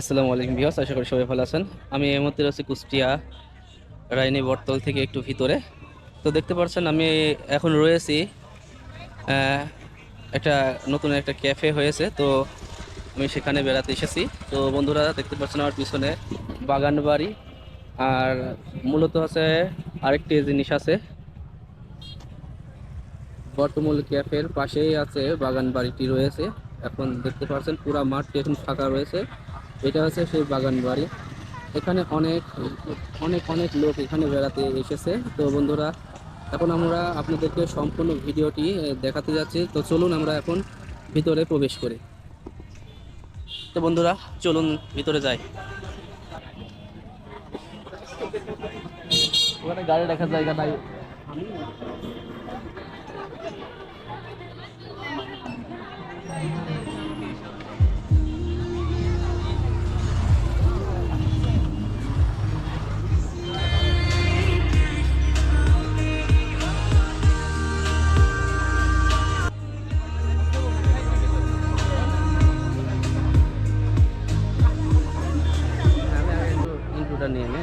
আসসালামু আলাইকুম বিহাস আশা করি সবাই ভালো আছেন। আমি এই মুহূর্তে রয়েছি কুষ্টিয়া রাইনি বটতল থেকে একটু ভিতরে। তো দেখতে পাচ্ছেন, আমি এখন রয়েছি একটা নতুন একটা ক্যাফে হয়েছে। তো আমি সেখানে বেড়াতে এসেছি। তো বন্ধুরা, দেখতে পাচ্ছেন আমার পিছনে বাগান বাড়ি। আর মূলত আছে আরেকটি জিনিস আছে। বর্তমূল ক্যাফের পাশেই আছে বাগান বাড়িটি রয়েছে। এখন দেখতে পাচ্ছেন পুরা মাঠটি এখন ফাঁকা রয়েছে। এটা হচ্ছে সেই বাগান বাড়ি। এখানে অনেক অনেক অনেক লোক এখানে বেড়াতে এসেছে। তো বন্ধুরা, এখন আমরা আপনাদেরকে সম্পূর্ণ ভিডিওটি দেখাতে যাচ্ছি। তো চলুন আমরা এখন ভিতরে প্রবেশ করি। তো বন্ধুরা, চলুন ভিতরে যাই। ওখানে গাড়ি রাখার জায়গা নাই। ইন্ট্রোটা নিয়ে নে।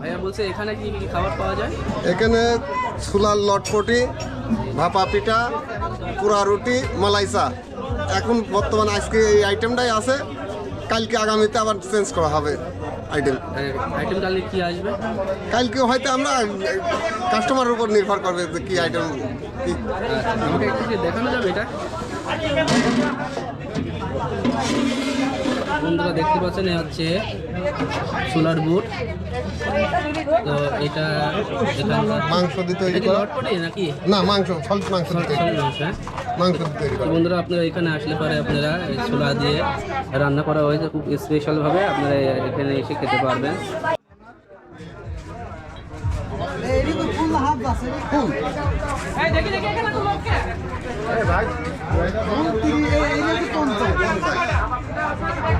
ভাইয়া বলছে এখানে কি কি খাবার পাওয়া যায়? এখানে ছোলার লটপটি ভাপা পিঠা পুরা রুটি মালাইসা এখন বর্তমানে আজকে এই আইটেমটাই আছে। কালকে আগামীতে আবার চেঞ্জ করা হবে আইটেম আইটেম কালে কি আসবে? কালকে হয়তো আমরা কাস্টমারের উপর নির্ভর করবে যে কি আইটেম আচ্ছা, কি দেখানো যাবে এটা? বন্ধুরা দেখতে পাচ্ছেন এ হচ্ছে সোলার বুট। তো এটা মাংস দিয়ে তৈরি করা? নাকি? না মাংস সল মাংস দিয়ে তৈরি সরি মাংস, হ্যাঁ? তৈরি করা। বন্ধুরা আপনারা এখানে আসলে পরে আপনারা এই ছোলা দিয়ে রান্না করা হয়েছে খুব স্পেশাল ভাবে। আপনারা এখানে এসে খেতে পারবেন। এইদিকে ফুল হাফ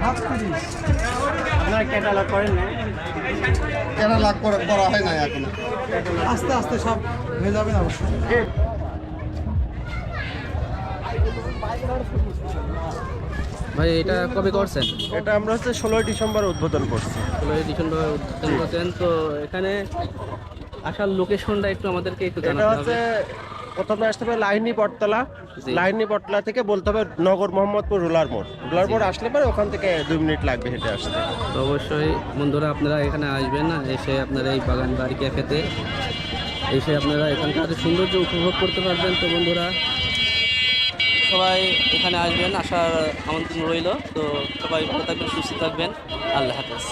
আছে ফুল ফুল তিরিশ এই এইদিকে পঞ্চাশ হাফ তিরিশ কেনা লাগ করে করা হয় না এখনও? আস্তে আস্তে সব হয়ে যাবে না অবশ্য। ভাই এটা কবে করছেন? এটা আমরা হচ্ছে ষোলোই ডিসেম্বর উদ্বোধন করছি। ষোলোই ডিসেম্বর উদ্বোধন করছেন। তো এখানে আসার লোকেশনটা একটু আমাদেরকে একটু এটা জানাতে হচ্ছে হবে। প্রথমে আসতে হবে লাইনি বটতলা লাইনি বটতলা থেকে বলতে হবে নগর মোহাম্মদপুর রোলার মোড়। রোলার মোড় আসলে পরে ওখান থেকে দুই মিনিট লাগবে হেঁটে আসতে। তো অবশ্যই বন্ধুরা আপনারা এখানে আসবেন না এসে আপনারা এই বাগান বাড়ি ক্যাফেতে এসে আপনারা এখানকার সৌন্দর্য উপভোগ করতে পারবেন তো বন্ধুরা। সবাই এখানে আসবেন আসার আমন্ত্রণ রইল তো সবাই ভালো থাকবেন সুস্থ থাকবেন। আল্লাহ হাফেজ।